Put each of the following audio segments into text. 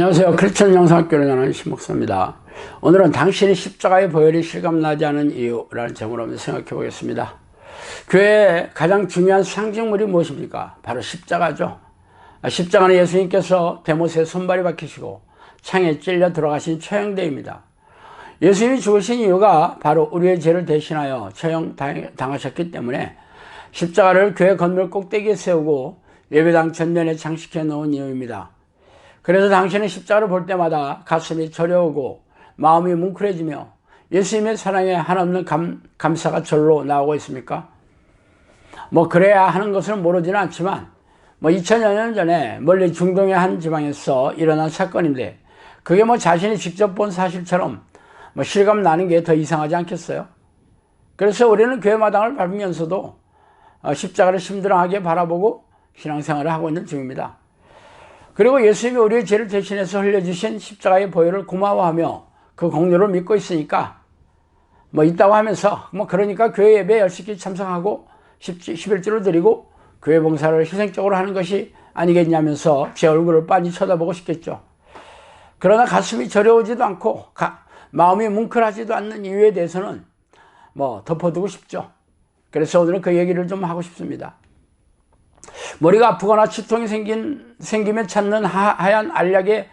안녕하세요. 크리스천 영상학교를 가는 신목사입니다. 오늘은 당신이 십자가의 보혈이 실감나지 않은 이유라는 제목으로 한번 생각해 보겠습니다. 교회의 가장 중요한 상징물이 무엇입니까? 바로 십자가죠. 아, 십자가는 예수님께서 대못에 손발이 박히시고 창에 찔려 들어가신 처형대입니다. 예수님이 죽으신 이유가 바로 우리의 죄를 대신하여 처형당하셨기 때문에 십자가를 교회 건물 꼭대기에 세우고 예배당 전면에 장식해 놓은 이유입니다. 그래서 당신은 십자가를 볼 때마다 가슴이 저려오고 마음이 뭉클해지며 예수님의 사랑에 한없는 감, 감사가 절로 나오고 있습니까? 뭐 그래야 하는 것을 모르지는 않지만 뭐 2000여 년 전에 멀리 중동의 한 지방에서 일어난 사건인데 그게 뭐 자신이 직접 본 사실처럼 뭐 실감 나는 게 더 이상하지 않겠어요? 그래서 우리는 교회 마당을 밟으면서도 어, 십자가를 심드렁하게 바라보고 신앙생활을 하고 있는 중입니다. 그리고 예수님이 우리의 죄를 대신해서 흘려주신 십자가의 보혈을 고마워하며 그 공로를 믿고 있으니까 뭐 있다고 하면서 뭐 그러니까 교회 예배 열심히 참석하고 11주를 드리고 교회 봉사를 희생적으로 하는 것이 아니겠냐면서 제 얼굴을 빤히 쳐다보고 싶겠죠. 그러나 가슴이 저려오지도 않고 가, 마음이 뭉클하지도 않는 이유에 대해서는 뭐 덮어두고 싶죠. 그래서 오늘은 그 얘기를 좀 하고 싶습니다. 머리가 아프거나 치통이 생긴, 생기면 찾는 하, 얀 알약의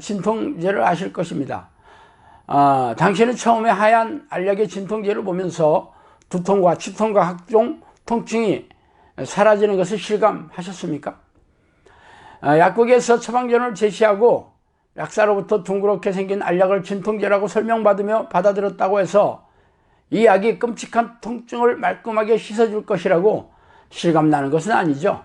진통제를 아실 것입니다. 아, 당신은 처음에 하얀 알약의 진통제를 보면서 두통과 치통과 각종 통증이 사라지는 것을 실감하셨습니까? 아, 약국에서 처방전을 제시하고 약사로부터 둥그렇게 생긴 알약을 진통제라고 설명받으며 받아들였다고 해서 이 약이 끔찍한 통증을 말끔하게 씻어줄 것이라고 실감나는 것은 아니죠.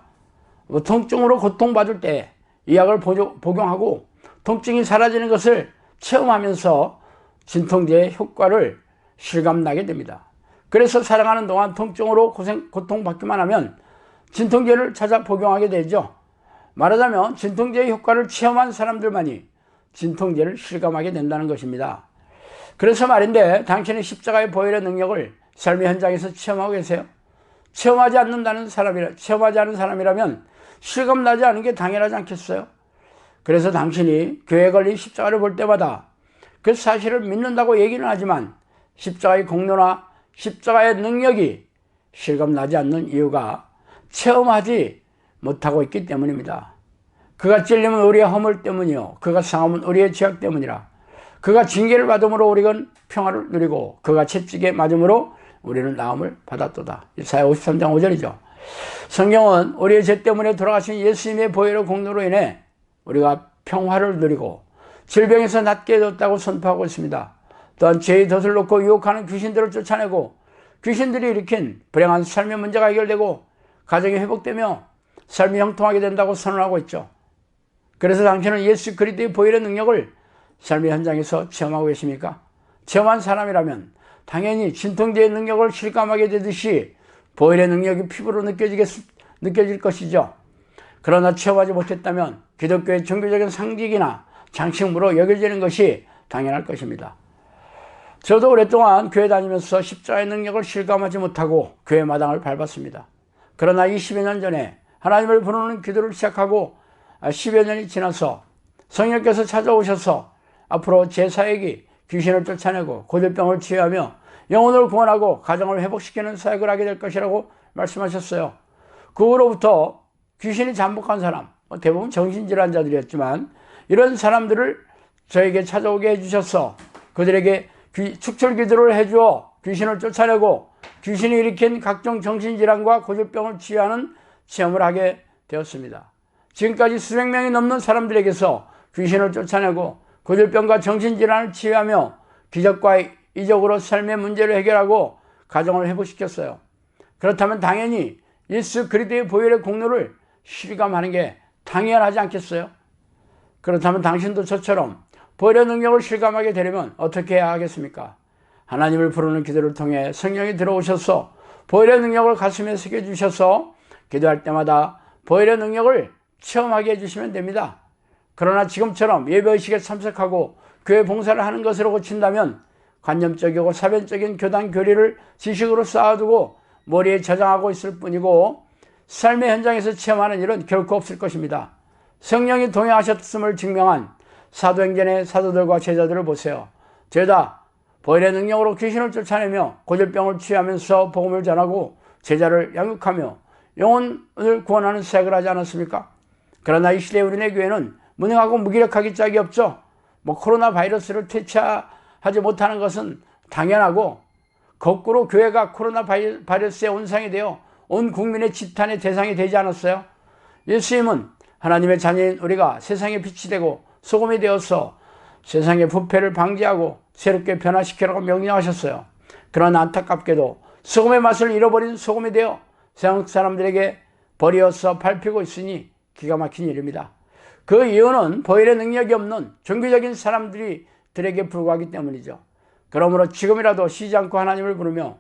뭐 통증으로 고통받을 때 이 약을 복용하고 통증이 사라지는 것을 체험하면서 진통제의 효과를 실감나게 됩니다. 그래서 살아가는 동안 통증으로 고생, 고통받기만 하면 진통제를 찾아 복용하게 되죠. 말하자면 진통제의 효과를 체험한 사람들만이 진통제를 실감하게 된다는 것입니다. 그래서 말인데 당신의 십자가의 보혈의 능력을 삶의 현장에서 체험하고 계세요? 체험하지 않는다는 사람이라, 체험하지 않은 사람이라면 실감나지 않은 게 당연하지 않겠어요? 그래서 당신이 교회에 걸린 십자가를 볼 때마다 그 사실을 믿는다고 얘기는 하지만 십자가의 공로나 십자가의 능력이 실감나지 않는 이유가 체험하지 못하고 있기 때문입니다. 그가 찔리면 우리의 허물 때문이요. 그가 상하면 우리의 죄악 때문이라. 그가 징계를 받음으로 우리는 평화를 누리고 그가 채찍에 맞음으로 우리는 나음을 받았도다. 이사야 53장 5절이죠. 성경은 우리의 죄 때문에 돌아가신 예수님의 보혈의 공로로 인해 우리가 평화를 누리고 질병에서 낫게 되었다고 선포하고 있습니다. 또한 죄의 덫을 놓고 유혹하는 귀신들을 쫓아내고 귀신들이 일으킨 불행한 삶의 문제가 해결되고 가정이 회복되며 삶이 형통하게 된다고 선언하고 있죠. 그래서 당신은 예수 그리스도의 보혈의 능력을 삶의 현장에서 체험하고 계십니까? 체험한 사람이라면 당연히 진통제의 능력을 실감하게 되듯이 보혈의 능력이 피부로 느껴지겠, 느껴질 것이죠. 그러나 체험하지 못했다면 기독교의 종교적인 상징이나 장식물로 여겨지는 것이 당연할 것입니다. 저도 오랫동안 교회 다니면서 십자의 능력을 실감하지 못하고 교회 마당을 밟았습니다. 그러나 20여 년 전에 하나님을 부르는 기도를 시작하고 10여 년이 지나서 성령께서 찾아오셔서 앞으로 제 사역이 귀신을 쫓아내고 고질병을 치유하며 영혼을 구원하고 가정을 회복시키는 사역을 하게 될 것이라고 말씀하셨어요. 그 후로부터 귀신이 잠복한 사람, 뭐 대부분 정신질환자들이었지만 이런 사람들을 저에게 찾아오게 해주셔서 그들에게 축출 기도를 해주어 귀신을 쫓아내고 귀신이 일으킨 각종 정신질환과 고질병을 치유하는 체험을 하게 되었습니다. 지금까지 수백 명이 넘는 사람들에게서 귀신을 쫓아내고 고질병과 정신질환을 치유하며 기적과 이적으로 삶의 문제를 해결하고 가정을 회복시켰어요. 그렇다면 당연히 예수 그리스도의 보혈의 공로를 실감하는 게 당연하지 않겠어요? 그렇다면 당신도 저처럼 보혈의 능력을 실감하게 되려면 어떻게 해야 하겠습니까? 하나님을 부르는 기도를 통해 성령이 들어오셔서 보혈의 능력을 가슴에 새겨주셔서 기도할 때마다 보혈의 능력을 체험하게 해주시면 됩니다. 그러나 지금처럼 예배의식에 참석하고 교회 봉사를 하는 것으로 고친다면 관념적이고 사변적인 교단 교리를 지식으로 쌓아두고 머리에 저장하고 있을 뿐이고 삶의 현장에서 체험하는 일은 결코 없을 것입니다. 성령이 동행하셨음을 증명한 사도행전의 사도들과 제자들을 보세요. 제자 보혈의 능력으로 귀신을 쫓아내며 고질병을 취하면서 복음을 전하고 제자를 양육하며 영혼을 구원하는 사역을 하지 않았습니까? 그러나 이 시대 우리네 교회는 무능하고 무기력하기 짝이 없죠. 뭐 코로나 바이러스를 퇴치하 지 못하는 것은 당연하고 거꾸로 교회가 코로나 바이러스의 온상이 되어 온 국민의 지탄의 대상이 되지 않았어요. 예수님은 하나님의 자녀인 우리가 세상의 빛이 되고 소금이 되어서 세상의 부패를 방지하고 새롭게 변화시키라고 명령하셨어요. 그러나 안타깝게도 소금의 맛을 잃어버린 소금이 되어 세상 사람들에게 버려서 밟히고 있으니 기가 막힌 일입니다. 그 이유는 보혈의 능력이 없는 종교적인 사람들이 들에게 불과하기 때문이죠. 그러므로 지금이라도 쉬지 않고 하나님을 부르며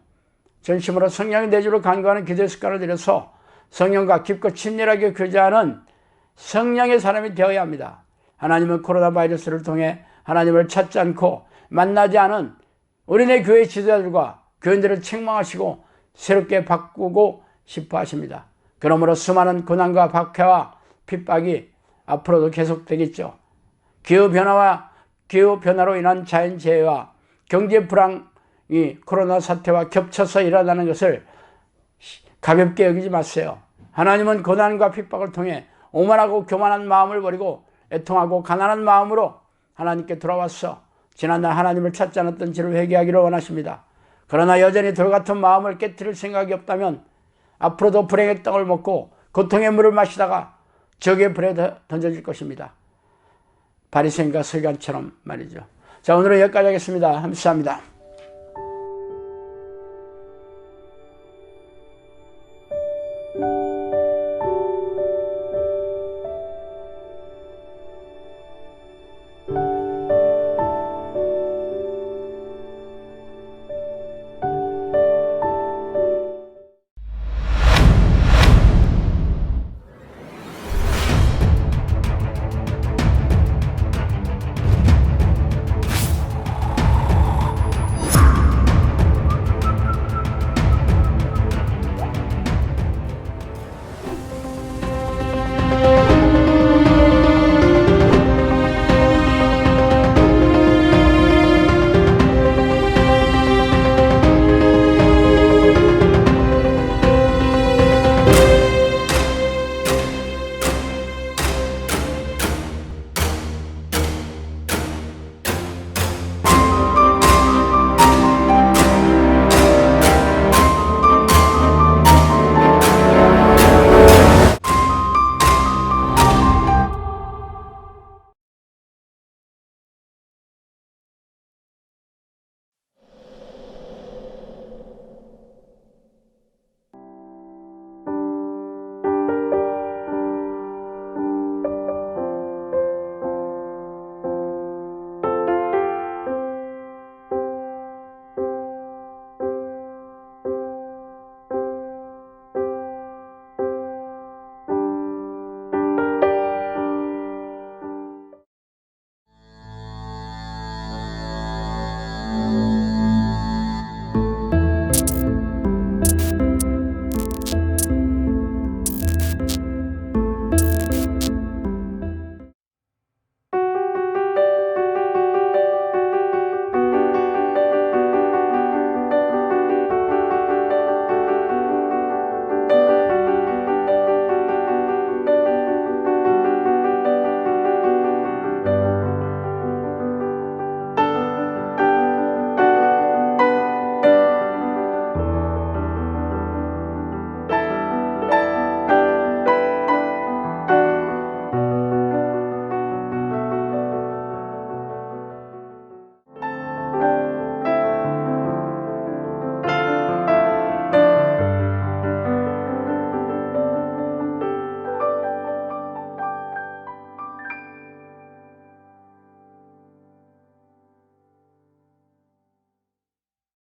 전심으로 성령의 내주를 간구하는 기도의 습관을 들여서 성령과 깊고 친밀하게 교제하는 성령의 사람이 되어야 합니다. 하나님은 코로나 바이러스를 통해 하나님을 찾지 않고 만나지 않은 우리네 교회 지도자들과 교인들을 책망하시고 새롭게 바꾸고 싶어 하십니다. 그러므로 수많은 고난과 박해와 핍박이 앞으로도 계속되겠죠. 기후 변화와 기후 변화로 인한 자연 재해와 경제 불황이 코로나 사태와 겹쳐서 일어나는 것을 가볍게 여기지 마세요. 하나님은 고난과 핍박을 통해 오만하고 교만한 마음을 버리고 애통하고 가난한 마음으로 하나님께 돌아왔어. 지난날 하나님을 찾지 않았던 지를 회개하기를 원하십니다. 그러나 여전히 돌같은 마음을 깨뜨릴 생각이 없다면 앞으로도 불행의 떡을 먹고 고통의 물을 마시다가 적의 불에 던져질 것입니다. 바리새인과 설관처럼 말이죠. 자 오늘은 여기까지 하겠습니다. 감사합니다.